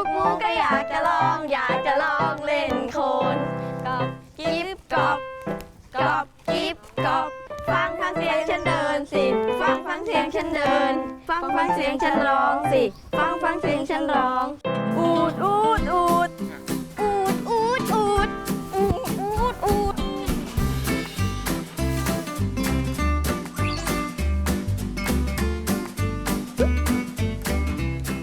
ลูกหมูก็อยากจะลอง อยากจะลองเล่นโคลนกอบกิบกอบกอบกิบกอบฟังฟังเสียงฉันเดินสิ ฟังฟังเสียงฉันเดิน ฟังฟังเสียงฉันร้องสิ ฟังฟังเสียงฉันร้อง อูดอูดอูดอูดอูดอูดอูดอูดอูด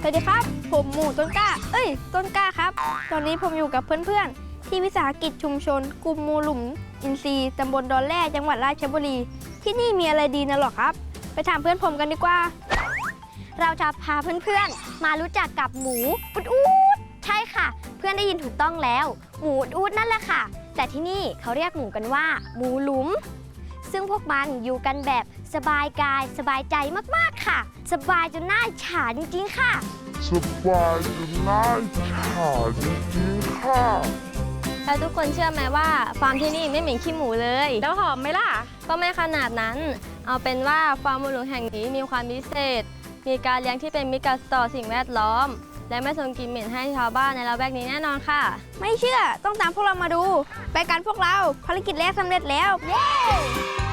สวัสดีครับ ผมหมูต้นกล้า อ้ย ต้นกล้าครับ ตอนนี้ผมอยู่กับเพื่อนๆ ที่วิสาหกิจชุมชนกลุ่มหมูหลุม อินทรีย์ตำบลดอนแร่จังหวัดราชบุรี ที่นี่มีอะไรดีนะหรอครับ ไปถามเพื่อนผมกันดีกว่า เราจะพาเพื่อนๆ มารู้จักกับหมูอุดอูดใช่ค่ะ เพื่อนได้ยินถูกต้องแล้ว หมูอุดอูดนั่นแหละค่ะ แต่ที่นี่เขาเรียกหมูกันว่า หมูหลุม ซึ่งพวกมันอยู่กันแบบสบายกายสบายใจมากๆค่ะ สบายจนน่าฉาจริงๆค่ะ สบายจนน่าอิจฉาจริงๆค่ะแล้วทุกคนเชื่อไหมว่าฟาร์มที่นี่ไม่เหม็นขี้หมูเลย แล้วหอมไหมล่ะ ก็ไม่ขนาดนั้น เอาเป็นว่าฟาร์มหมูหลวงแห่งนี้มีความพิเศษ มีการเลี้ยงที่เป็นมิตรกับต่อสิ่งแวดล้อม และไม่ส่งกลิ่นเหม็นให้ชาวบ้านในละแวกนี้แน่นอนค่ะ ไม่เชื่อต้องตามพวกเรามาดู ไปกันพวกเราภารกิจแรกสำเร็จแล้วคุณ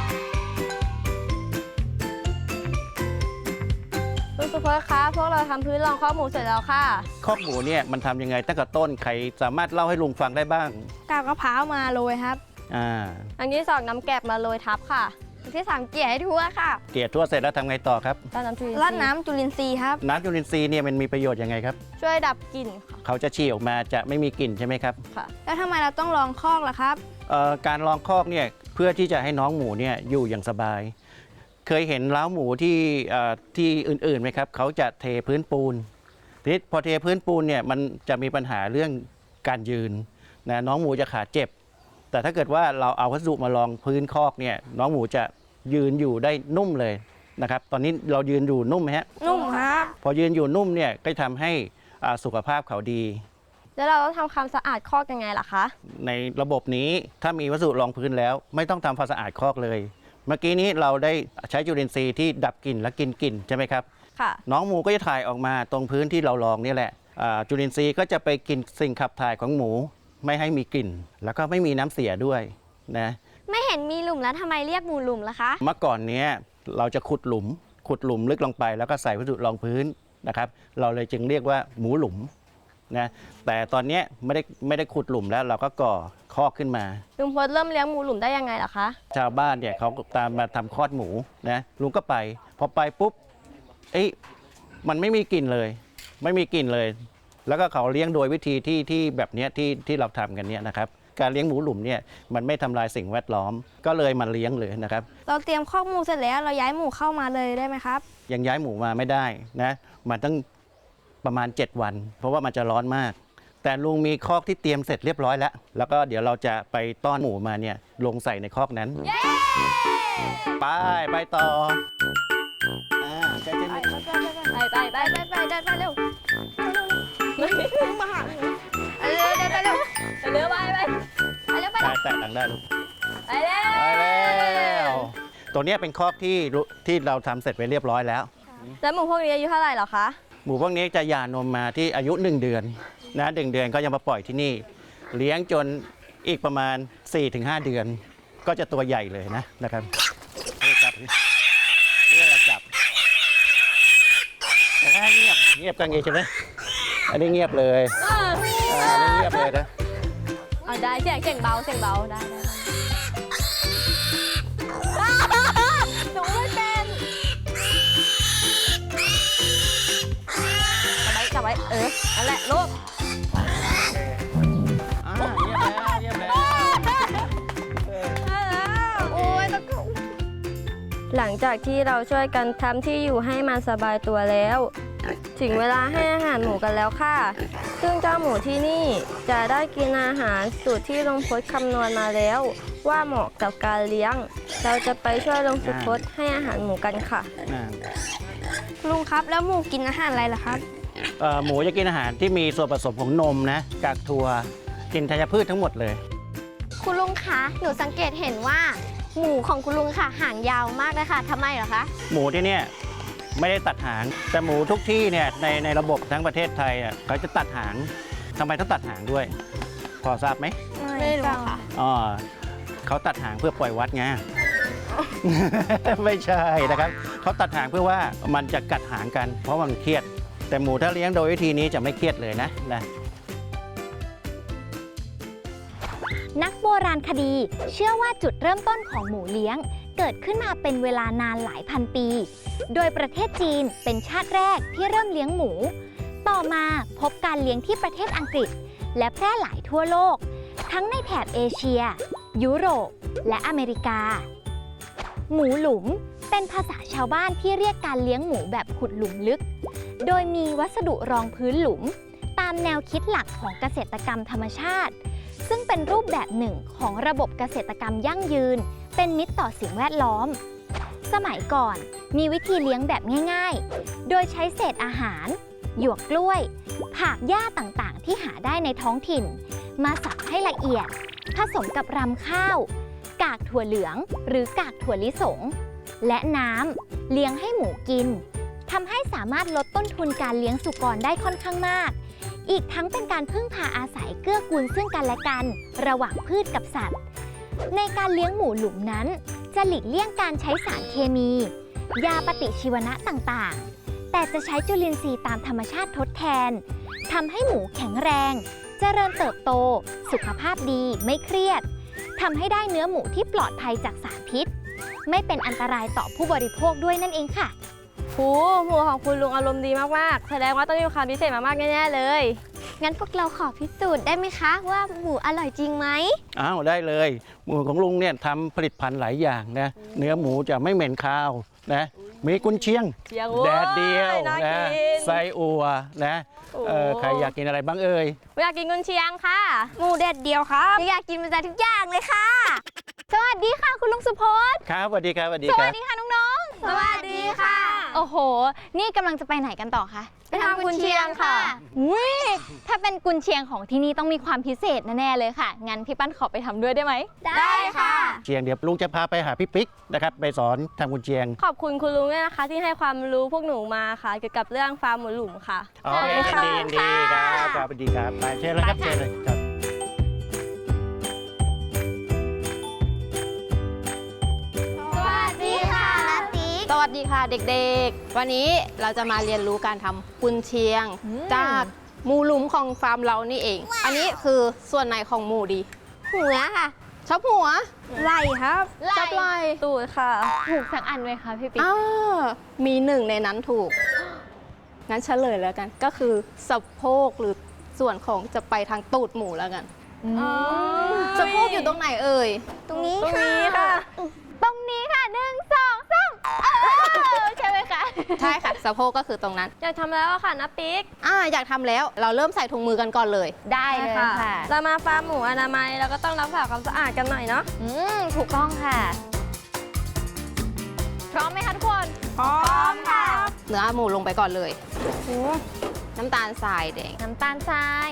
สุพจน์คะพวกเราทำพื้นรองข้อหมูเสร็จแล้วค่ะ คอกหมูเนี่ยมันทำยังไงตั้งแต่ต้นใครสามารถเล่าให้ลุงฟังได้บ้างกาบมะพร้าวมาโรยครับ อ่าอันที่สองน้ำแกบมาโรยทับค่ะอันที่สามเกี่ยให้ทั่วค่ะเกลี่ยทั่วเสร็จแล้วทำไงต่อครับต้นน้ำจุลินทรีย์ราดน้ำจุลินทรีย์ครับ น้ำจุลินทรีย์เนี่ยมันมีประโยชน์ยังไงครับ ช่วยดับกลิ่นค่ะเขาจะฉี่ออกมาจะไม่มีกลิ่นใช่ไหมครับแล้วทำไมเราต้องลองคอกล่ะครับ เอ่อการลองคอกเนี่ยเพื่อที่จะให้น้องหมูเนี่ยอยู่อย่างสบาย เคยเห็นเล้าหมูที่เอ่อที่อื่นๆไหมครับเขาจะเทพื้นปูนทีนี้พอเทพื้นปูนเนี่ยมันจะมีปัญหาเรื่องการยืนนะน้องหมูจะขาเจ็บ แต่ถ้าเกิดว่าเราเอาวัสดุมาลองพื้นคอกเนี่ยน้องหมูจะยืนอยู่ได้นุ่มเลยนะครับ ตอนนี้เรายืนอยู่นุ่มไหมฮะนุ่มครับพอยืนอยู่นุ่มเนี่ยก็จะทำให้อ่าสุขภาพเขาดี แล้วเราต้องทำความสะอาดคอกยังไงล่ะคะ ในระบบนี้ถ้ามีวัสดุรองพื้นแล้ว ไม่ต้องทำความสะอาดคอกเลย เมื่อกี้นี้เราได้ใช้จุลินทรีย์ที่ดับกลิ่นและกินกลิ่นใช่ไหมครับ ค่ะ น้องหมูก็จะถ่ายออกมาตรงพื้นที่เราลองนี่แหละอ่าจุลินทรีย์ก็จะไปกินสิ่งขับถ่ายของหมู ไม่ให้มีกลิ่น แล้วก็ไม่มีน้ำเสียด้วยนะไม่เห็นมีหลุมแล้วทำไมเรียกหมูหลุมล่ะคะ เมื่อก่อนเนี้ยเราจะขุดหลุม ขุดหลุมลึกลงไป แล้วก็ใส่วัสดุรองพื้นนะครับ เราเลยจึงเรียกว่าหมูหลุมนะแต่ตอนเนี้ยไม่ได้ไม่ได้ขุดหลุมแล้วเราก็ก่อ คอกขึ้นมา ลุงพลเริ่มเลี้ยงหมูหลุมได้ยังไงล่ะคะ ชาวบ้านเนี่ยเขาตามมาทำคลอดหมูนะลุงก็ไป พอไปปุ๊บเอ้ยมันไม่มีกลิ่นเลย ไม่มีกลิ่นเลย แล้วก็เขาเลี้ยงโดยวิธีที่ที่แบบเนี้ยที่ที่เราทำกันเนี่ยนะครับ การเลี้ยงหมูหลุมเนี่ยมันไม่ทำลายสิ่งแวดล้อมก็เลยมาเลี้ยงเลยนะครับ เราเตรียมคอกหมูเสร็จแล้วเราย้ายหมูเข้ามาเลยได้ไหมครับ ยังย้ายหมูมาไม่ได้นะมันต้องประมาณ 7 วัน เพราะว่ามันจะร้อนมาก แต่ลุงมีคอกที่เตรียมเสร็จเรียบร้อยแล้ว แล้วก็เดี๋ยวเราจะไปต้อนหมูมาเนี่ยลงใส่ในคอกนั้น ไปไปต่ออ่าใจเย็นๆไปไปไปไปไปเดินไปเร็วมาหาหมูเร็วเร็วเร็วเร็วเร็วไปไปไปเร็วไปได้แตะหลังได้ลูกไปเร็วไปแล้วตัวเนี้ยเป็นคอกที่รู้ที่เราทำเสร็จไปเรียบร้อยแล้ว แล้วหมูพวกนี้อายุเท่าไหร่เหรอคะ หมูพวกนี้จะหย่านมมาที่อายุ 1 เดือนนะหนึ่งเดือนก็ยังมาปล่อยที่นี่ เลี้ยงจนอีกประมาณ 4-5 เดือน ก็จะตัวใหญ่เลยนะนะครับนี่จับนี่เราจับแต่ถ้าเงียบเงียบกันไงใช่ไหมอันนี้เงียบเลยอ่าอันนี้เงียบเลยนะ เอาได้เสียงเสียงเบาเสียงเบาได้ได้ นั่นแหละลูกอ่าเงียบแล้วเงียบแล้วเออโอ้ยตะกุหลังจากที่เราช่วยกันทำที่อยู่ให้มันสบายตัวแล้ว ถึงเวลาให้อาหารหมูกันแล้วค่ะ ซึ่งเจ้าหมูที่นี่จะได้กินอาหารสูตรที่ลงพจน์คำนวณมาแล้ว ว่าเหมาะกับการเลี้ยง เราจะไปช่วยลงสุพจน์ให้อาหารหมูกันค่ะอ่าลุงครับแล้วหมูกินอาหารอะไรล่ะครับเอ่อ หมูจะกินอาหารที่มีส่วนผสมของนมนะกากถั่วกินธัญพืชทั้งหมดเลยคคุณลุงคะ หนูสังเกตเห็นว่า หมูของคุณลุงค่ะหางยาวมากเลยค่ะทำไมเหรอคะ หมูที่เนี่ยไม่ได้ตัดหาง แต่หมูทุกที่เนี่ยในในระบบทั้งประเทศไทยอะเขาจะตัดหางทำไมต้องตัดหางด้วย พอทราบไหมไม่รู้ค่ะ อ๋อเขาตัดหางเพื่อปล่อยวัดไง ไม่ใช่นะครับเขาตัดหางเพื่อว่ามันจะกัดหางกัน เพราะมันเครียด แต่หมูถ้าเลี้ยงโดยวิธีนี้จะไม่เครียดเลยนะนะ นักโบราณคดี เชื่อว่าจุดเริ่มต้นของหมูเลี้ยง เกิดขึ้นมาเป็นเวลานานหลายพันปี โดยประเทศจีนเป็นชาติแรกที่เริ่มเลี้ยงหมู ต่อมาพบการเลี้ยงที่ประเทศอังกฤษ และแพร่หลายทั่วโลก ทั้งในแถบเอเชีย ยุโรป และอเมริกา หมูหลุมเป็นภาษาชาวบ้านที่เรียกการเลี้ยงหมูแบบขุดหลุมลึก โดยมีวัสดุรองพื้นหลุม ตามแนวคิดหลักของเกษตรกรรมธรรมชาติ ซึ่งเป็นรูปแบบหนึ่งของระบบเกษตรกรรมยั่งยืน เป็นมิตรต่อสิ่งแวดล้อม สมัยก่อนมีวิธีเลี้ยงแบบง่าย ๆ โดยใช้เศษอาหาร หยวกกล้วย ผักหญ้าต่างๆ ที่หาได้ในท้องถิ่น มาสับให้ละเอียด ผสมกับรำข้าว กากถั่วเหลือง หรือกากถั่วลิสง และน้ำเลี้ยงให้หมูกิน ทำให้สามารถลดต้นทุนการเลี้ยงสุกรได้ค่อนข้างมาก อีกทั้งเป็นการพึ่งพาอาศัยเกื้อกูลซึ่งกันและกัน ระหว่างพืชกับสัตว์ ในการเลี้ยงหมูหลุมนั้น จะหลีกเลี่ยงการใช้สารเคมี ยาปฏิชีวนะต่างๆ แต่จะใช้จุลินทรีย์ตามธรรมชาติทดแทนทำให้หมูแข็งแรงเจริญเติบโต สุขภาพดีไม่เครียดทำให้ได้เนื้อหมูที่ปลอดภัยจากสารพิษ ไม่เป็นอันตรายต่อผู้บริโภคด้วยนั่นเองค่ะ หูหมูของคุณลุงอารมณ์ดีมากๆ แสดงว่าต้องมีความพิเศษมามากแน่ๆเลย งั้นพวกเราขอพิสูจน์ได้ไหมคะ ว่าหมูอร่อยจริงไหมอ้าวได้เลย หมูของลุงเนี่ยทำผลิตภัณฑ์หลายอย่างนะเนื้อหมูจะไม่เหม็นคาวนะมีกุนเชียงเชียงแดดเดียวน่านะกิน ไส้อัวนะเอ่อโอ้ใครอยากกินอะไรบ้างเอ่ย อยากกินกุนเชียงค่ะ หมูแดดเดียวครับอยากกินมันจะทุกอย่างเลยค่ะ สวัสดีค่ะคุณลุงสุพจน์ ครับสวัสดีครับสวัสดีสควัรัสบ ดีค่ะน้องๆสวัสดีค่ะ โอ้โห นี่กำลังจะไปไหนกันต่อคะไปทำกุนเชียงค่ะอุ้ยถ้าเป็นกุนเชียงของที่นี่ต้องมีความพิเศษแน่ๆเลยค่ะ งั้นพี่ปั้นขอไปทำด้วยได้ไหม ได้ค่ะ เชียงเดี๋ยวลุงจะพาไปหาพี่ปิ๊กนะครับไปสอนทำกุนเชียงขอบคุณคุณลุงด้วยนะคะ ที่ให้ความรู้พวกหนูมาค่ะ เกี่ยวกับเรื่องฟาร์มหมูหลุมค่ะ อ๋อขอบคุณค่ะ ดีดีครับครับสวัสดีครับไปเชิญเลยครับเชิญเลยครับ ค่ะเด็กๆ วันนี้เราจะมาเรียนรู้การทำกุนเชียงจากหมูหลุมของฟาร์มเรานี่เอง อันนี้คือส่วนไหนของหมูดี หัวค่ะ ชอบหัวไหลครับ ชอบไหลตูดค่ะ ถูกสักอันไหมคะพี่ปิ๊กอ้าวมีหนึ่งในนั้นถูก งั้นเฉลยแล้วกัน ก็คือสะโพกหรือส่วนของจะไปทางตูดหมูแล้วกัน สะโพกอยู่ตรงไหนเอ่ย ตรงนี้ตรงนี้ค่ะ ตรงนี้ค่ะหนึ่งสองสามเออใช่ไหมคะใช่ค่ะสะโพกก็คือตรงนั้น อยากทำแล้วอะค่ะนะปิ๊ก อ่าอยากทำแล้วเราเริ่มใส่ถุงมือกันก่อนเลย ได้เลยค่ะ เรามาฟาร์มหมูอนามัยเราก็ต้องรักษาความสะอาดกันหน่อยเนาะ อืมถูกต้องค่ะ พร้อมไหมคะทุกคน พร้อมค่ะ เนื้อหมูลงไปก่อนเลย น้ำตาลทรายแดงน้ำตาลทราย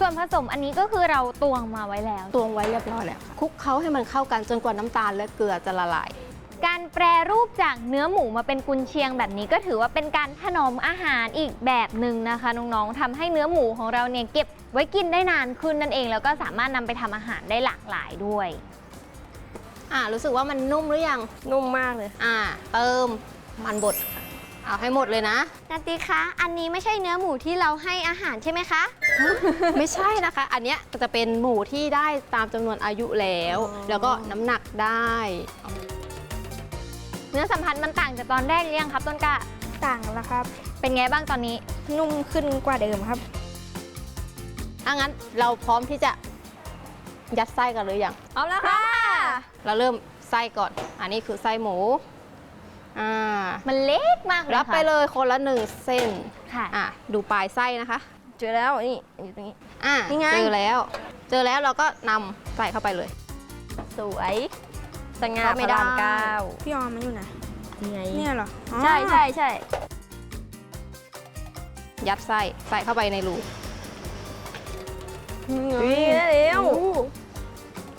ส่วนผสมอันนี้ก็คือเราตวงมาไว้แล้ว ตวงไว้เรียบร้อยแล้วค่ะคลุกเคล้าให้มันเข้ากันจนกว่าน้ำตาลและเกลือจะละลาย การแปรรูปจากเนื้อหมูมาเป็นกุนเชียงแบบนี้ก็ถือว่าเป็นการถนอมอาหารอีกแบบหนึ่งนะคะน้องๆทำให้เนื้อหมูของเราเนี่ยเก็บไว้กินได้นานขึ้นนั่นเอง แล้วก็สามารถนำไปทำอาหารได้หลากหลายด้วย อ่ารู้สึกว่ามันนุ่มหรือยัง นุ่มมากเลย อ่า เติมมันบดค่ะเอาให้หมดเลยนะ นันติคะ อันนี้ไม่ใช่เนื้อหมูที่เราให้อาหารใช่ไหมคะ ไม่ใช่นะคะ อันเนี้ยก็จะเป็นหมูที่ได้ตามจำนวนอายุแล้ว แล้วก็น้ำหนักได้ เนื้อสัมผัสมันต่างจากตอนแรกหรือยังครับ ต้นกล้าต่างแล้วครับ เป็นไงบ้างตอนนี้นุ่มขึ้นกว่าเดิมครับ ถ้างั้นเราพร้อมที่จะยัดไส้กันหรือยัง เอาแล้วค่ะ เราเริ่มไส้ก่อน อันนี้คือไส้หมู อ่า มันเล็กมากเลยรับไปค่ะเลยคนละหนึ่งเส้น ค่ะ อะ ดูปลายไส้นะคะ เจอแล้วนี่อยู่ตรงนี้ อะนี่ไง เจอแล้ว เจอแล้วเราก็นำใส่เข้าไปเลย สวยสง่าเข้าไม่พระรามได้เก้าพี่ออมมันอยู่ไหนนี่ไงเนี่ยเหรออ๋อใช่ใช่ใช่ยัดไส้ใส่เข้าไปในรูนี่ได้แล้ว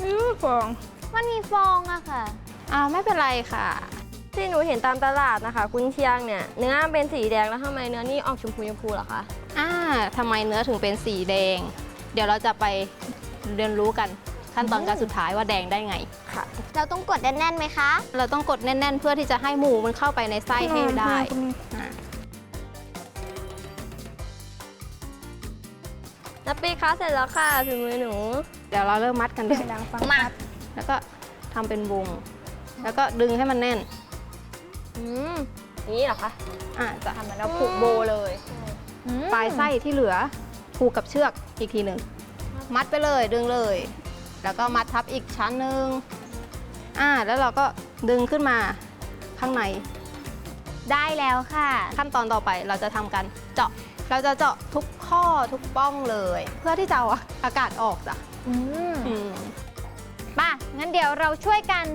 อื้อฟองมันมีฟองอะค่ะอ่าไม่เป็นไรค่ะ ที่หนูเห็นตามตลาดนะคะกุนเชียงเนี่ยเนื้อเป็นสีแดงแล้วทำไมเนื้อนี่ออกชมพูชมพูเหรอคะ อ่าทำไมเนื้อถึงเป็นสีแดง เดี๋ยวเราจะไปเรียนรู้กันขั้นตอนการสุดท้ายว่าแดงได้ไงเราต้องกดแน่นๆไหมคะ เราต้องกดแน่น ๆ เพื่อที่จะให้หมูมันเข้าไปในไส้ให้ได้อ่านับปีคะเสร็จแล้วค่ะฝีมือหนู เดี๋ยวเราเริ่มมัดกันเลยมา แล้วก็ทำเป็นวง แล้วก็ดึงให้มันแน่น อืมนี่เหรอคะ อ่าจะทำเหมือนเราผูกโบเลย ปลายไส้ที่เหลือผูกกับเชือกอีกทีหนึ่งมัดไปเลยดึงเลย แล้วก็มัดทับอีกชั้นหนึ่งอ่าแล้วเราก็ดึงขึ้นมาข้างใน ได้แล้วค่ะ ขั้นตอนต่อไปเราจะทำการเจาะ เราจะเจาะทุกข้อทุกป้องเลย เพื่อที่จะเอาอากาศออกจ้ะอืมอืมป่ะ งั้นเดี๋ยวเราช่วยกัน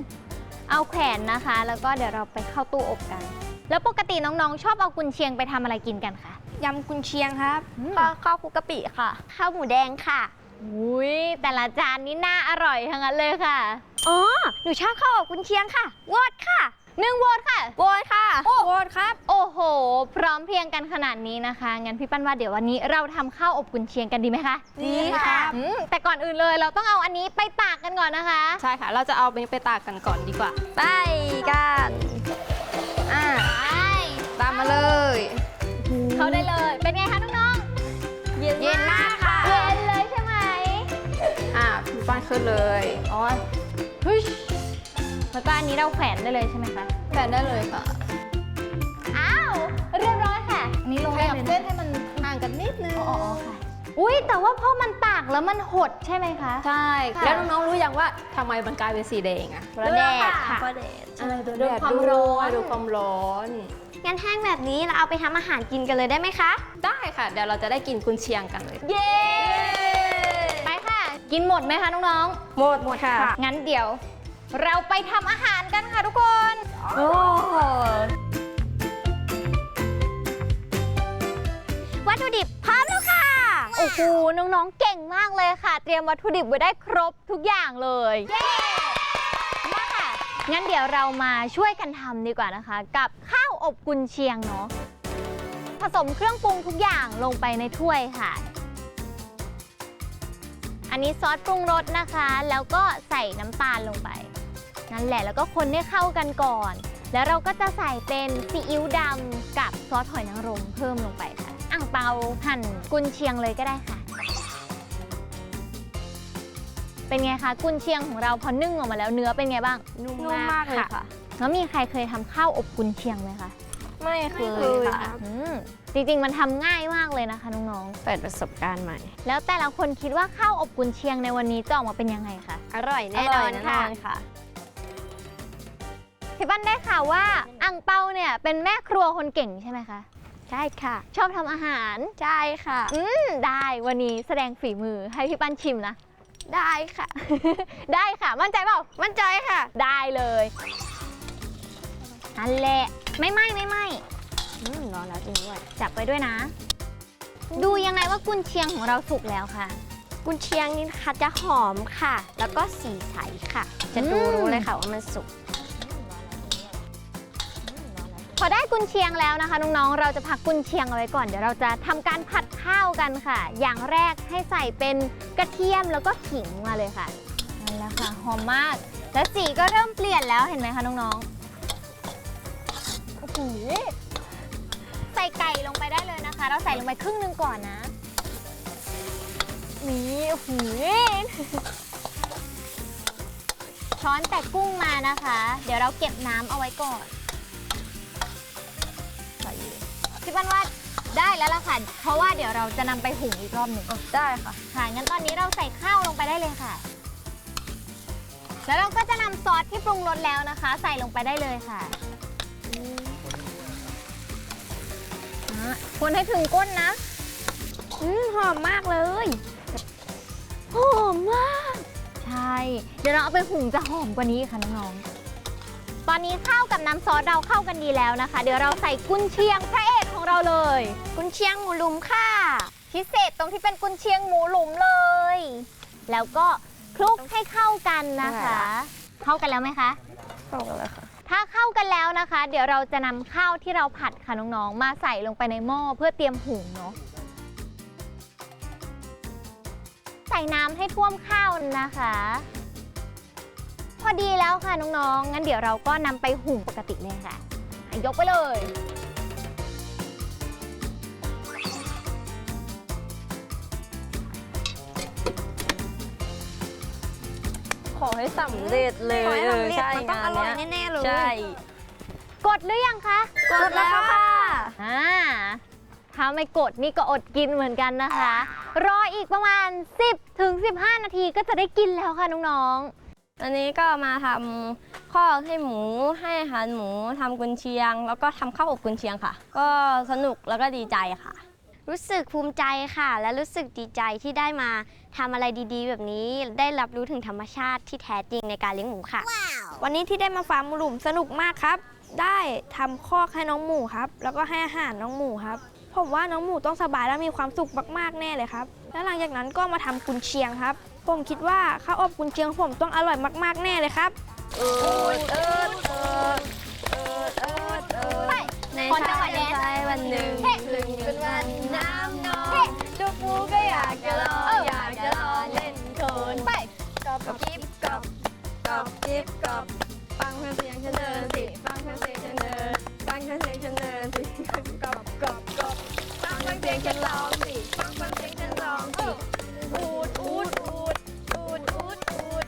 เอาแขวนนะคะ แล้วก็เดี๋ยวเราไปเข้าตู้อบกัน แล้วปกติน้องๆ ชอบเอากุนเชียงไปทำอะไรกินกันคะ ยำกุนเชียงครับข้าวข้าวคลุกกะปิค่ะ ข้าวหมูแดงค่ะ อุ้ยแต่ละจานนี่น่าอร่อยทั้งนั้นเลยค่ะ อ๋อ หนูชอบข้าวอบกุนเชียงค่ะวอดค่ะหนึ่งวอดค่ะโบยค่ะโคตรครับ โอ้โห พร้อมเพรียงกันขนาดนี้นะคะ งั้นพี่ปั้นว่าเดี๋ยววันนี้เราทำข้าวอบกุนเชียงกันดีไหมคะดีค่ะอืมแต่ก่อนอื่นเลยเราต้องเอาอันนี้ไปตากกันก่อนนะคะ ใช่ค่ะ เราจะเอาไปไปตากกันก่อนดีกว่า ไปกัน อ่าไปตามมาเลย เข้าได้เลย เป็นไงคะน้องเย็นๆเย็นมากค่ะ เย็นเลยใช่ไหมอ่าพี่ป้านขึ้นเลยอ๋อฮึชแล้วก็อันนี้เราแขวนได้เลยใช่ไหมคะแบนได้เลยค่ะอ้าว เรียบร้อยค่ะ อันนี้ลงขได้ยับเลยเส้นะนให้มันห่างกันนิดนึงอ๋อค่ะ อุ้ยแต่ว่าพอมันตากแล้วมันหดใช่ไหมคะ ใช่ ค่ะ แล้วน้องๆรู้ยังว่าทำไมมันกลายเป็นสีแดงอะเพราะแดดค่ะ เพราะแดดดูความร้อน ดูความร้อน งั้นแห้งแบบนี้เราเอาไปทำอาหารกินกันเลยได้ไหมคะ ได้ค่ะ เดี๋ยวเราจะได้กินกุนเชียงกันเลย เย้ ไปค่ะ กินหมดไหมคะน้องหมดหมดค่ะ ๆ งั้นเดี๋ยว เราไปทำอาหารกันค่ะทุกคน โอ้โหวัตถุดิบพร้อมแล้วค่ะ โอ้โห น้องๆ เก่งมากเลยค่ะ เตรียมวัตถุดิบไว้ได้ครบทุกอย่างเลย เย้มาค่ะ งั้นเดี๋ยวเรามาช่วยกันทำดีกว่านะคะ กับข้าวอบกุนเชียงเนาะผสมเครื่องปรุงทุกอย่างลงไปในถ้วยค่ะ อันนี้ซอสปรุงรสนะคะ แล้วก็ใส่น้ำตาลลงไป นั่นแหละแล้วก็คนให้เข้ากันก่อน แล้วเราก็จะใส่เป็นซีอิ๊วดำกับซอสหอยนางรมเพิ่มลงไปค่ะอ่างเปาหั่นกุนเชียงเลยก็ได้ค่ะ เป็นไงคะกุนเชียงของเราพอนึ่งออกมาแล้วเนื้อเป็นไงบ้างนุ่มมากเลยค่ะ แล้วมีใครเคยทำข้าวอบกุนเชียงไหมคะไม่เคยค่ะอืมจริงๆมันทำง่ายมากเลยนะคะน้องเปิดประสบการณ์ใหม่ ๆแล้วแต่ละคนคิดว่าข้าวอบกุนเชียงในวันนี้จะออกมาเป็นยังไงคะอร่อยแน่นอนค่ะค่ะพี่ปั้นได้ข่าวว่าอังเปาเนี่ยเป็นแม่ครัวคนเก่งใช่ไหมคะใช่ค่ะ ชอบทำอาหาร ใช่ค่ะ อืมได้วันนี้แสดงฝีมือให้พี่ปั้นชิมนะ ได้ค่ะ ได้ค่ะ มั่นใจเปล่า มั่นใจค่ะ ได้เลยนั่นแหละ ไม่ไหมไม่ไหมอืมรอแล้วจริงด้วย จับไปด้วยนะ ดูยังไงว่ากุนเชียงของเราสุกแล้วค่ะ กุนเชียงนี่นะคะจะหอมค่ะ แล้วก็สีใสค่ะ จะดูอืมรู้เลยค่ะว่ามันสุกพ อได้กุนเชียงแล้วนะคะน้องๆ เราจะพักกุนเชียงเอาไว้ก่อนเดี๋ยวเราจะทำการผัดข้าวกันค่ะ อย่างแรกให้ใส่เป็นกระเทียมแล้วก็ขิงมาเลยค่ะนั่นแหละค่ะหอมมาก แล้วสีก็เริ่มเปลี่ยนแล้วเห็นไหมคะน้องๆโอ้โหใส่ไก่ลงไปได้เลยนะคะ เราใส่ลงไปครึ่งหนึงก่อนนะนี่โอ้โหช้อนแต่กุ้งมานะคะ เดี๋ยวเราเก็บน้ำเอาไว้ก่อน พี่ ปั้นว่าได้แล้วล่ะค่ะ เพราะว่าเดี๋ยวเราจะนำไปหุงอีกรอบหนึ่งได้ค่ะ ค่ะ งั้นตอนนี้เราใส่ข้าวลงไปได้เลยค่ะ แล้วเราก็จะนำซอสที่ปรุงรสแล้วนะคะ ใส่ลงไปได้เลยค่ะอะคนให้ถึงก้นนะ อืมหอมมากเลย หอมมาก ใช่ เดี๋ยวเราเอาไปหุงจะหอมกว่านี้ค่ะน้องๆ ตอนนี้ข้าวกับน้ำซอสเราเข้ากันดีแล้วนะคะ เดี๋ยวเราใส่กุนเชียงพระเอกของ เราเลย กุนเชียงหมูหลุมค่ะ พิเศษตรงที่เป็นกุนเชียงหมูหลุมเลยยแล้วก็คลุกให้เข้ากันนะคะ เข้ากันแล้วไหมคะ เข้ากันแล้วค่ะ ถ้าเข้ากันแล้วนะคะ เดี๋ยวเราจะนำข้าวที่เราผัดค่ะน้องๆ มาใส่ลงไปในหม้อเพื่อเตรียมหุงเนาะ ใส่น้ำให้ท่วมข้าวนะคะ พอดีแล้วค่ะน้องๆ งั้นเดี๋ยวเราก็นำไปหุงปกติเลยค่ะอะยกไปเลย ให้สำเร็จเลยขอให้เอสำอเร็จใช่มันต้องงาอนร่อยเนี้ยแน่ๆเลย ใช่ กดหรือยังคะกดแล้วค่ะ อ่าถ้าไม่กดนี่ก็อดกินเหมือนกันนะคะ รออีกประมาณ 10ถึง15 นาทีก็จะได้กินแล้วค่ะน้องๆอันนี้ก็มาทำข้อให้หมูให้อาหารหมูทำกุนเชียง แล้วก็ทำข้าวอบกุนเชียงค่ะ ก็สนุกแล้วก็ดีใจค่ะ รู้สึกภูมิใจค่ะ และรู้สึกดีใจที่ได้มา ทำอะไรดีๆ แบบนี้ได้รับรู้ถึงธรรมชาติที่แท้จริงในการเลี้ยงหมูค่ะ วันนี้ที่ได้มาฟาร์มหลุมสนุกมากครับ ได้ทำคอกให้น้องหมูครับ แล้วก็ให้อาหารน้องหมูครับผมว่าน้องหมูต้องสบายและมีความสุขมากๆแน่เลยครับ แล้วหลังจากนั้นก็มาทำกุนเชียงครับ ผมคิดว่าข้าวอบกุนเชียงผมต้องอร่อยมากๆแน่เลยครับในคนจังหวัดแดนใช้วันหนึ่งเฮ้ซึ่งเป็นวันน้ำนอเฮ้งทุกหมูก็อยากจะลอง กอบกิ๊บกอบกอบจิ๊บกอบฟังเพลงเสียงฉันเดินสิฟังเพลงเสียงฉันเดินฟังเพลงเสียงฉันเดินสิกอบกอบกอบฟังเพลงเสียงฉันร้องสิฟังเพลงเสียงฉันร้องสิอูดอูดอูดอูดอูดอูด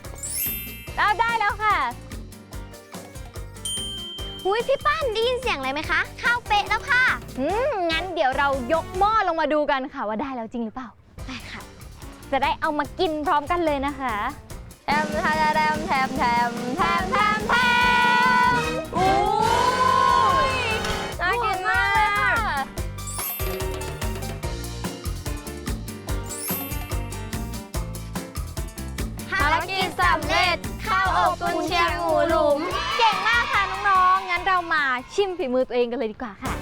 แล้วได้แล้วค่ะหุยพี่ปั้นได้ยินเสียงอะไรไหมคะข้าวเป๊ะแล้วค่ะอืมงั้นเดี๋ยวเรายกหม้อลงมาดูกันค่ะว่าได้แล้วจริงหรือเปล่า ได้ค่ะ จะได้เอามากินพร้อมกันเลยนะคะ แทมแทมแทมแทมแทมแทมแทมแทมโอ้ยน่ากินมากเลยค่ะภารกิจสำเร็จข้าวอบกุนเชียงหมูหลุม เก่งมากค่ะน้องๆ งั้นเรามาชิมฝีมือตัวเองกันเลยดีกว่าค่ะ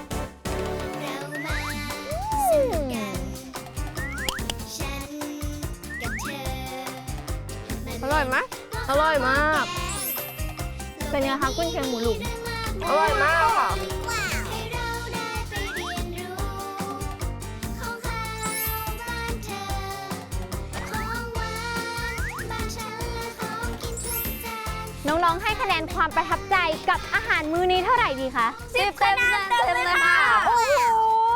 อร่อยไหมอร่อยมาก เป็นไงคะกุนเชียงหมูหลุมอร่อยมากค่ะให้เราได้ไปเรียนรู้ของข้าวบ้านเธอของหวานบ้านฉันและของกินทุกจานน้องๆ ให้คะแนนความประทับใจกับอาหารมื้อนี้เท่าไหร่ดีคะสิบเต็มเต็มเลยค่ะ โอ้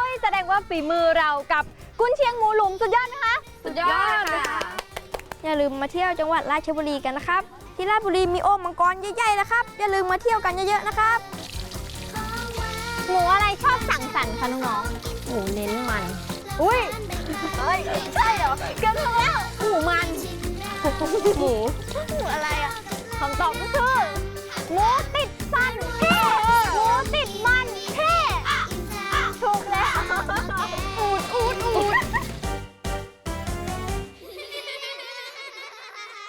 ยแสดงว่าฝีมือเรากับกุนเชียงหมูหลุมสุดยอดนะคะ สุดยอดค่ะ อย่าลืมมาเที่ยวจังหวัดราชบุรีกันนะครับ ที่ราชบุรีมีโอ่งมังกรใหญ่ๆนะครับ อย่าลืมมาเที่ยวกันเยอะๆนะครับ หมูอะไรชอบสั่งสั่นคะน้องๆหมูเน้นมัน อุ้ยเฮ้ยใช่เหรอเกืนบถูแล้วหมูมัน หมูหมูอะไรอะคำตอบก็คือหมูติดฟัน